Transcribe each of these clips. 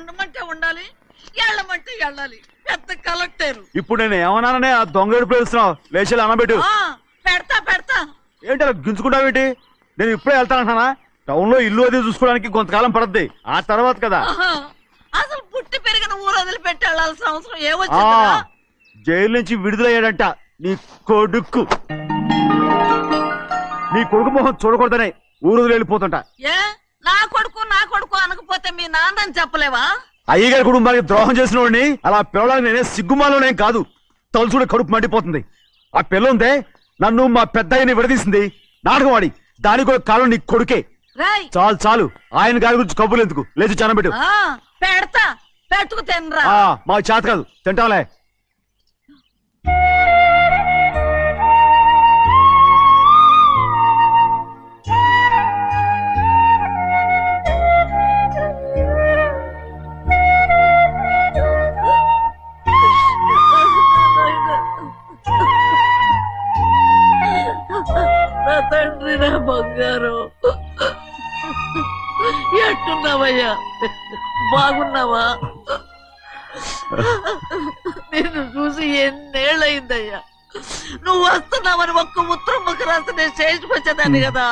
ఉండమంటే ఉండాలి వెళ్ళమంటే వెళ్ళాలి పెద్ద కలెక్టర్. ఇప్పుడు నేను ఏమన్నాననే ఆ దొంగ లేచి అనబెట్టు పెడతా పెడతా. ఏంటి అలా గించుకుంటావేంటి నేను ఇప్పుడే వెళ్తానంటానా టౌన్లో ఇల్లు అది చూసుకోవడానికి కొంతకాలం పడద్ది. ఆ తర్వాత కదా. అసలు పుట్టి పెరిగిన ఊరు వదిలిపెట్టి వెళ్ళాల్సిన అవసరం ఏమొచ్చిందిరా జైలు నుంచి విడుదలయ్యాడంట నీ కొడుకు. నీ కొడుకు మొహం చూడకూడదనే. ఊరు వదిలి వెళ్ళిపోతుంట. నా కొడుకు నా కొడుకు అనకపోతే మీ నాన్నని చెప్పలేవా? అయ్యగారి కుటుంబానికి ద్రోహం చేసిన వాడిని అలా పిల్లడానికి నేనే సిగ్గుమాలోనేం కాదు. తలుచుడు కడుపు మండిపోతుంది. ఆ పిల్ల ఉందే నన్ను మా పెద్దయ్యని విడదీసింది. నాటకం ఆడి దానికి కూడా కాలం నీ కొడుకే. రాయ్. చాలు చాలు. ఆయన గారి గురించి కబుర్లు ఎందుకు? లేచి చనబెట్టు. ఆ, పెడతా. పెట్టుకు తినరా. ఆ, మాకు చేత కాదు. తింటాంలే. నా తండ్రి నా బంగారు. ఎట్టున్నావయ్యా? బాగున్నావా? నిన్ను చూసి ఎన్నేళ్ళయిందయ్యా? నువ్వు వస్తున్నావని ఒక్క ఉత్తరం ముక్క రాస్తే నేను స్టేషన్కి వచ్చేదాన్ని కదా.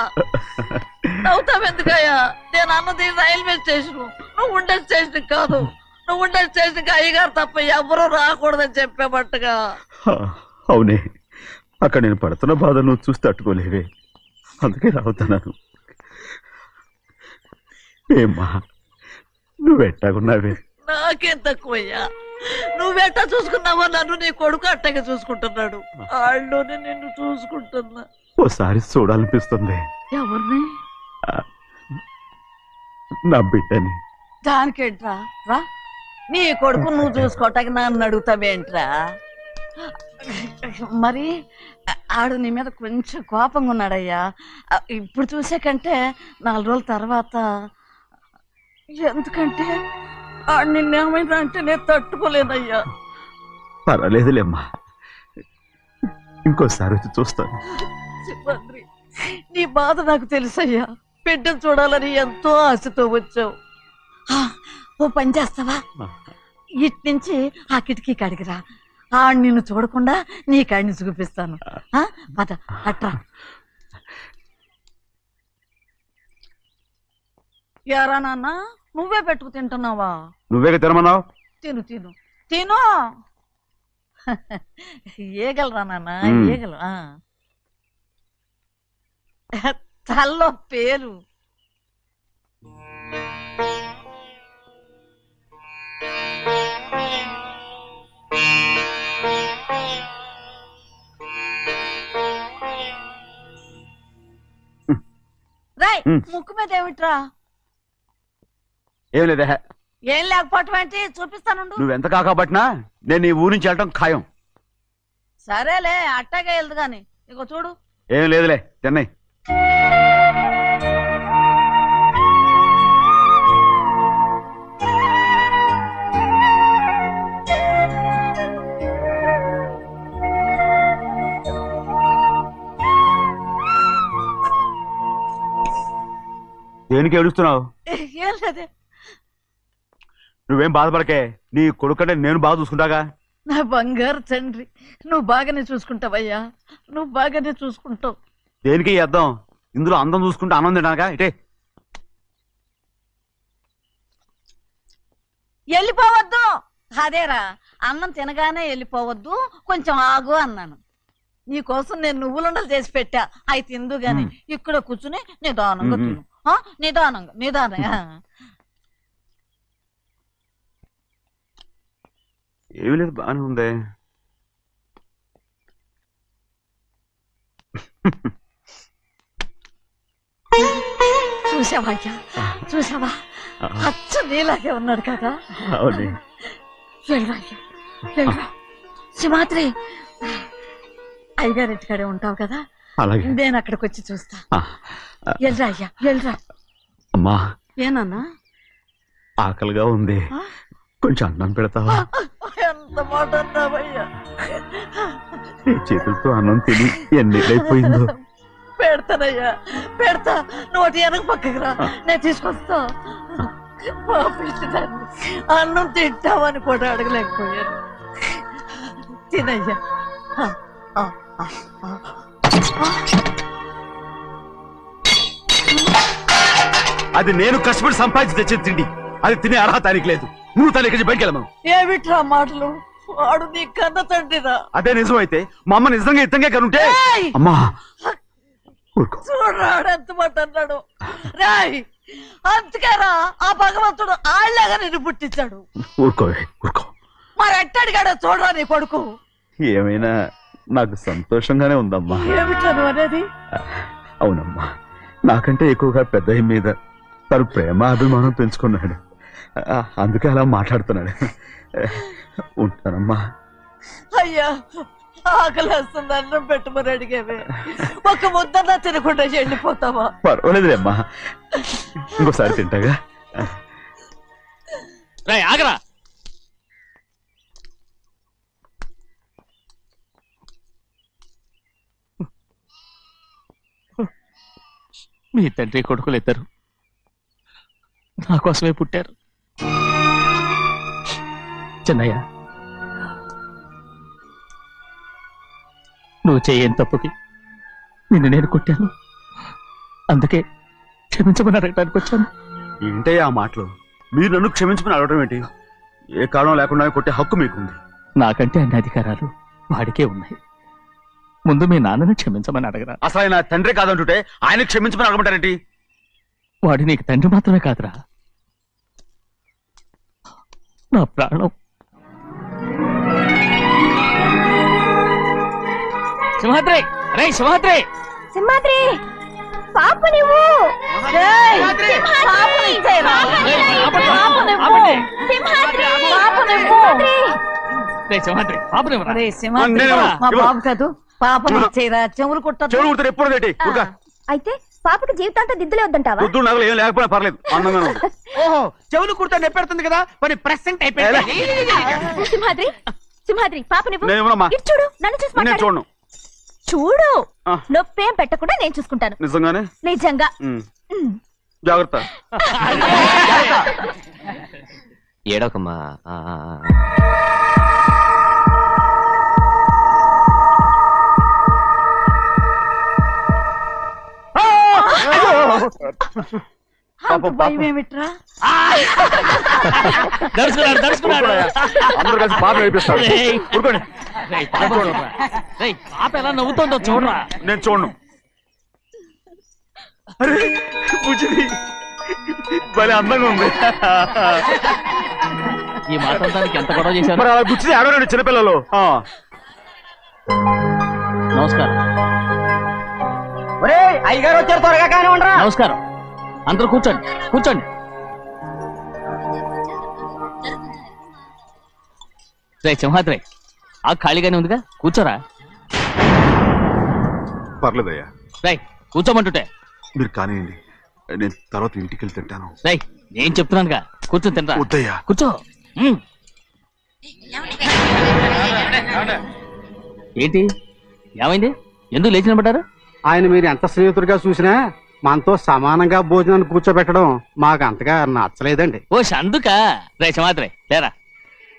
నవ్వుతావెందుకయ్యా నేను అన్నది రైల్వే స్టేషన్. నువ్వు ఉండే స్టేషన్ కాదు. నువ్వు ఉండే స్టేషన్కి అయ్యగారు తప్ప ఎవరూ రాకూడదని చెప్పేమట్టుగా అవునే అక్కడ నేను పడుతున్న బాధ నువ్వు చూసి తట్టుకోలేవే. అందుకే రావుతున్నాను ఏమ్మా నువ్వెట్టాగున్నావే నాకేం తక్కువయ్యా. నువ్వెట్టా చూసుకున్నావో నన్ను నీ కొడుకు అట్టగా చూసుకుంటున్నాడు. వాళ్ళలోనే నిన్ను చూసుకుంటున్నా. ఓసారి చూడాలనిపిస్తుంది. ఎవరిని? నా బిడ్డని. దానికేంట్రా? రా. నీ కొడుకు నువ్వు చూసుకోవటానికి నన్ను అడుగుతావేంట్రా? మరి ఆడు నీ మీద కొంచెం కోపంగా ఉన్నాడయ్యా ఇప్పుడు చూసే కంటే నాలుగు రోజుల తర్వాత ఎందుకంటే ఆడు నిన్నేమైనా అంటే నేను తట్టుకోలేనయ్యా పర్వాలేదులేమ్మా. ఇంకోసారి వచ్చి చూస్తాను. నీ బాధ నాకు తెలుసయ్యా. బిడ్డను చూడాలని ఎంతో ఆశతో వచ్చావు. ఆ, ఓ పని చేస్తావా? ఇటు నుంచి ఆ కిటికీ కడిగిరా ఆ నిన్ను చూడకుండా నీ కాడిని చూపిస్తాను. ఆ, పద అట్రా. యారా నాన్న నువ్వే పెట్టుకు తింటున్నావా? నువ్వే తినమన్నావు? తిను తిను. తిను! ఏగలరా నాన్న. ఏగలు. తల్లో పేరు ముక్కు మీద ఏమిట్రా? ఏం లేదే. ఏం లేకపోవటం ఏంటి? చూపిస్తానుండు నువ్వెంత కాకపట్టినా నేను ఈ ఊరి నుంచి వెళ్ళటం ఖాయం. సరేలే అట్టగే వెళ్దు గాని ఇగో చూడు. ఏం లేదులే తిన్నాయి దేనికి ఏడుస్తున్నావు? నువ్వేం బాధపడకే. నీ కొడుకంటే నేను బాగా చూసుకుంటాగా? నా బంగారు తండ్రి నువ్వు బాగానే చూసుకుంటావయ్యా. నువ్వు బాగానే చూసుకుంటావు. దేనికి ఈ అద్దం ఇందులో అందం చూసుకుంటే ఆనందం తినడానికా ఇటే. వెళ్ళిపోవద్దు. అదేరా అన్నం తినగానే వెళ్ళిపోవద్దు. కొంచెం ఆగు అన్నాను. నీకోసం నేను నువ్వులుండలు చేసి పెట్టా. అవి తిందు గాని. ఇక్కడ కూర్చుని నిదానంగా. తిను. నిదానంగా నిదానంగా ఏమీ లేదు బాగానే ఉంది. చూసావా అయ్యా? చూసావా అచ్చు నీలాగే ఉన్నాడు కదా. అవునే. వెళ్ళరా అయ్యా? ఉంటావు కదా? అలాగే. నేను అక్కడికి వచ్చి చూస్తా వెళ్ళరా అయ్యా వెళ్ళరా అమ్మా. ఏనన్నా? ఆకలిగా ఉంది? కొంచెం అన్నం పెడతావా? ఎంత మాట అన్నావయ్యా? నీ చేతులతో అన్నం తిని ఎన్నిళ్ళైపోయిందో పెడతానయ్యా పెడతా. నోటి వెనక పక్కకు రా. నేను తీసుకొస్తా. పాపించదాన్ని అన్నం తింటామని కూడా అడగలేకపోయాను. తినయ్యా. అది నేను కష్టపడి సంపాదించి తెచ్చిన తిండి. అది తినే అర్హత ఆయనకి లేదు. నువ్వు తన ఇక్కడి బయటికి ఏమిట్రా మాటలు? వాడు నీ కన్న తండ్రిరా. అదే నిజం అయితే మా అమ్మ నిజంగా ఇద్దంగా కనుంటే! అమ్మా! చూడరాడు ఎంత మాట అన్నాడు. రాయ్! అందుకేరా ఆ భగవంతుడు ఆళ్ళగా నిన్ను పుట్టించాడు. ఊరుకో ఊరుకో. మరి ఎట్టడిగాడో చూడరా నీ కొడుకు. ఏమైనా నాకు సంతోషంగానే ఉందమ్మా. ఏమిట్రా నువ్వు అనేది? అవునమ్మా. నాకంటే ఎక్కువగా పెద్ద మీద తను ప్రేమ అభిమానం పెంచుకున్నాడు. అందుకే అలా మాట్లాడుతున్నాడు. ఉంటానమ్మా. అయ్యా ఆకలేస్తుంది అన్నం పెట్టమని అడిగేవే. ఒక ముద్దన్నా తినకుండా వెళ్ళిపోతావా పర్వాలేదులేమ్మా ఇంకోసారి తింటాగా? రేయ్ ఆగరా. మీ తండ్రి కొడుకులు ఇద్దరు. నా కోసమే పుట్టారు. చిన్నయ్య నువ్వు చేయని తప్పుకి నిన్ను నేను కొట్టాను. అందుకే క్షమించమని అడగడానికి వచ్చాను. ఏంటే ఆ మాటలు. మీరు నన్ను క్షమించుకుని అడగడం ఏంటి? ఏ కారణం లేకుండా కొట్టే హక్కు మీకుంది. నాకంటే అన్ని అధికారాలు వాడికే ఉన్నాయి. ముందు మీ నాన్నని క్షమించమని అడగరా. అసలు ఆయన తండ్రి కాదంటుంటే ఆయన క్షమించమని అడగమంటారేంటి? వాడు నీకు తండ్రి మాత్రమే కాదురా. నా ప్రాణం. సింహాద్రి! రే సింహాద్రి! సింహాద్రి! పాప నువ్వు. బాబు కాదు. చెవులు చెవులు ఎప్పుడు. అయితే పాపకి జీవితాంతం దిద్దులే వద్దంటావా వద్దు నగలు ఏం లేకపోయినా పర్లేదు ఉంది. ఓహో చెవులు కుర్తా నెప్పెడుతుంది కదా మరి ప్రెసెంట్ అయిపోయింది సింహాద్రి సింహాద్రి పాప నువ్వు నేను ఇవ్వనమ్మా. ఇటు చూడు నన్ను చూసి నేను మాట్లాడు. చూడను చూడు ఆ. నొప్పేం పెట్టకుండా నేను చూసుకుంటాను నిజంగానే నిజంగా ఉమ్. ఉమ్. జాగ్రత్త ఏడోకమ్మా భయం ఏమిట్రా దడుచుకున్నాడు దడుచుకున్నాడు. అందరూ కలిసి పాప ఏడిపిస్తారు. ఏయ్. ఊరుకోండి. రేయ్, పాప చూడరా. రేయ్, పాప ఎలా నవ్వుతుందో చూడరా. నేను చూడను. అరే బుజ్జిది భలే అందంగా ఉంది. ఈ మాట్లాడడానికి ఎంత గొడవ చేశారు మరి అలా బుచ్చిది ఆడవాడు చిన్నపిల్లలు. ఆ. నమస్కారం. ఒరే అయ్యగారు వచ్చారు త్వరగా కానివ్వండిరా. నమస్కారం. అందరూ కూర్చోండి కూర్చోండి. రే సింహాద్రి ఆ ఖాళీగానే ఉందిగా? కూర్చోరా. పర్లేదయ్యా. రై కూర్చోమంటుంటే. మీరు కానివ్వండి నేను తర్వాత ఇంటికి వెళ్ళి తింటాను. రై నేను చెప్తున్నానుగా. కూర్చొని తినరా? వద్దయ్యా. కూర్చో. ఉమ్. ఏంటి? ఏమైంది? ఎందుకు లేచి నిలబడ్డారు? ఆయన మీరు ఎంత స్నేహితుడిగా చూసినా మనతో సమానంగా భోజనాన్ని కూర్చోబెట్టడం మాకు అంతగా నచ్చలేదండి. ఓ అందుక రే సింహాద్రి లేరా?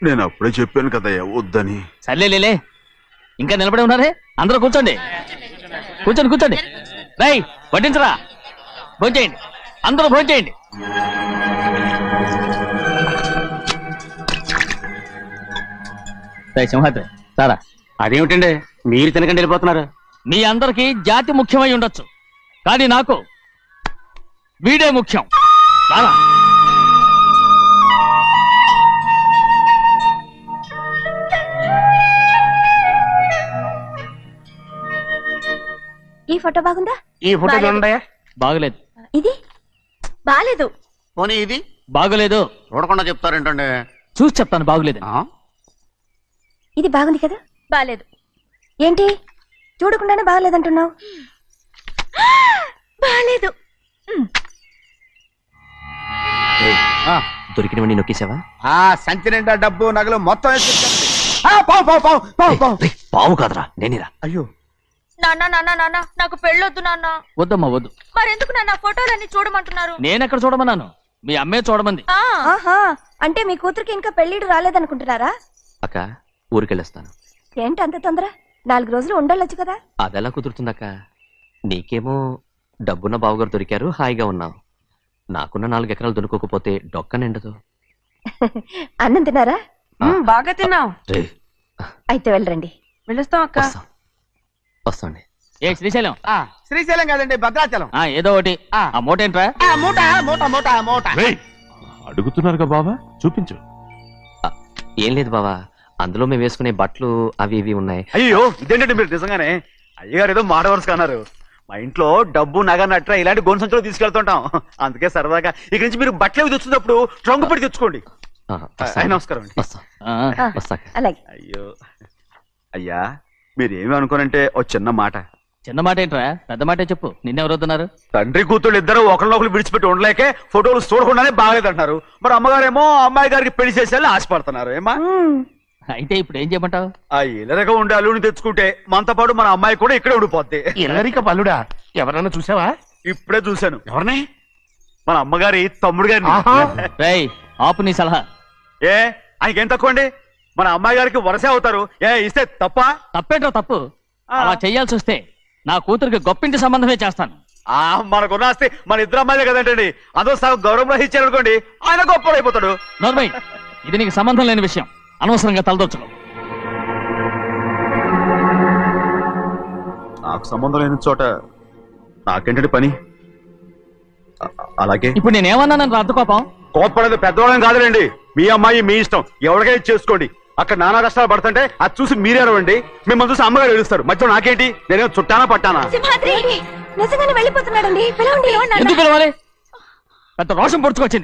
నేను అప్పుడే చెప్పాను కదయ్యా వద్దని. సర్లే లేలే ఇంకా నిలబడి ఉన్నారే? అందరూ కూర్చోండి. కూర్చోండి కూర్చోండి. రై వడ్డించరా? భోంచేయండి అందరూ భోంచేయండి రై సింహాద్రి సారా అదేమిటండి? మీరు తినకండి వెళ్ళిపోతున్నారు. మీ అందరికీ జాతి ముఖ్యమై ఉండొచ్చు. కానీ నాకు వీడే ముఖ్యం. రారా. ఈ ఫోటో బాగుందా? ఈ ఫోటో బాలేదు. చూడండి బాగలేదు. ఇది? బాలేదు పోనీ ఇది? బాగలేదు. చూడకుండా చెప్తారేంటండి? చూసి చెప్తాను బాగలేదు. ఆ? ఇది బాగుంది కదా? బాలేదు ఏంటి? చూడకుండానే బాగలేదంటున్నావు? ఆ. దొరికినవన్నీ నొక్కేసావా? ఆ సంచి నిండా డబ్బు నగలు మొత్తం. ఆ, పావు పావు పావు పావు పావు. రేయ్, పావు కాదురా నేనేరా. అయ్యో. నాన్న నాన్న నాన్న నాకు పెళ్ళొద్దు నాన్న. వద్దమ్మా వద్దు. మరెందుకు నాన్న ఫోటోలన్నీ చూడమంటున్నారు? నేనెక్కడ చూడమన్నాను? మీ అమ్మే చూడమంది. ఆ, ఆహా అంటే మీ కూతురికి ఇంకా పెళ్ళిడు రాలేదనుకుంటున్నారా? అక్క ఊరికెళ్ళొస్తాను. ఏంటి అంత తొందర? నాలుగు రోజులు ఉండొచ్చు కదా? అదెలా కుదురుతుందక్క? నీకేమో డబ్బున్న బావగారు దొరికారు హాయిగా ఉన్నావు. నాకున్న నాలుగు ఎకరాలు దొరకకపోతే డొక్క నిండదు. అన్నం తిన్నారా? మ్మ్, బాగా తిన్నావు. అయితే వెళ్ళరండి. వెళ్ళొస్తాం అక్క. వస్తాం. వస్తాండి. ఏ శ్రీశైలం. శ్రీశైలం కాదండి భద్రాచలం. ఆ ఏదో ఒకటి. ఆ. ఆ మూట ఏంట్రా? మూట మూట మూట మూట. అడుగుతున్నారుగా బాబా చూపించు. ఏం లేదు బావా. అందులో మేము వేసుకునే బట్టలు అవి ఇవి ఉన్నాయి. అయ్యో ఇదేంటండి మీరు నిజంగానే? అయ్యగారు ఏదో మాట వరుస అన్నారు. మా ఇంట్లో డబ్బు నగ నట్ర ఇలాంటి గొంతు సంచులు తీసుకెళ్తుంటాం. అందుకే సరదాగా ఇక నుంచి మీరు బట్టలు తెచ్చుకున్నప్పుడు ట్రంక్ పెట్టి తెచ్చుకోండి. నమస్కారం అండి. అలాగే. అయ్యో. అయ్యా మీరేమి అనుకోనంటే ఓ చిన్న మాట. చిన్న మాట ఏంట్రా? పెద్ద మాటే చెప్పు. నిన్నెవరు వద్దున్నారు తండ్రి కూతుళ్ళు ఇద్దరు ఒకరినొకరు విడిచిపెట్టి ఉండలేకే ఫోటోలు చూడకుండానే బాగలేదంటున్నారు. మరి అమ్మగారేమో అమ్మాయి గారికి పెళ్ళి చేసేయాలని ఆశపడుతున్నారు. ఏమా. అయితే ఇప్పుడు ఏం చేయమంటావు? ఆ ఇలరగా ఉండే అల్లుని తెచ్చుకుంటే మనతో పాటు మన అమ్మాయి కూడా ఇక్కడే ఉండిపోద్ది. ఎల్లరిక పల్లుడా? ఎవరన్నా చూసావా? ఇప్పుడే చూశాను. ఎవరిని? మన అమ్మగారి తమ్ముడు గారిని. ఆహా. రేయ్ ఆపు నీ సలహా. ఏ? ఆయనకేం తక్కువ అండి? మన అమ్మాయి గారికి వరసే అవుతారు. ఏ ఇస్తే తప్ప? తప్పేంట్రా తప్పు? ఆ. అలా చెయ్యాల్సి వస్తే నా కూతురికి గొప్పింటి సంబంధమే చేస్తాను. ఆ మనకున్న ఆస్తి మన ఇద్దరు అమ్మాయిలే కదంటండి. అదో సగం గౌరవం ఇచ్చారు అనుకోండి ఆయన గొప్ప అయిపోతాడు నోర్మయ్ ఇది నీకు సంబంధం లేని విషయం. అనవసరంగా తలదొచ్చుకో నాకు సంబంధం లేని చోట నాకేంటండి పని? అలాగే. ఇప్పుడు నేనేమన్నానని రద్దు కోపం? కోప్పడేది పెద్దవాళ్ళని కాదులేండి. మీ అమ్మాయి మీ ఇష్టం. ఎవరికైనా చేసుకోండి. అక్కడ నానా కష్టాలు పడుతుంటే అది చూసి మీరేరవండి మిమ్మల్ని చూసి అమ్మగారు ఏడుస్తారు. మధ్యలో నాకేంటి? నేనేం చుట్టానా పట్టానా? నిజంగానే వెళ్ళిపోతున్నాడండి. పిలవండి. ఎందుకు పిలవాలి? పెద్ద రోషం పొడుచుకొచ్చింది.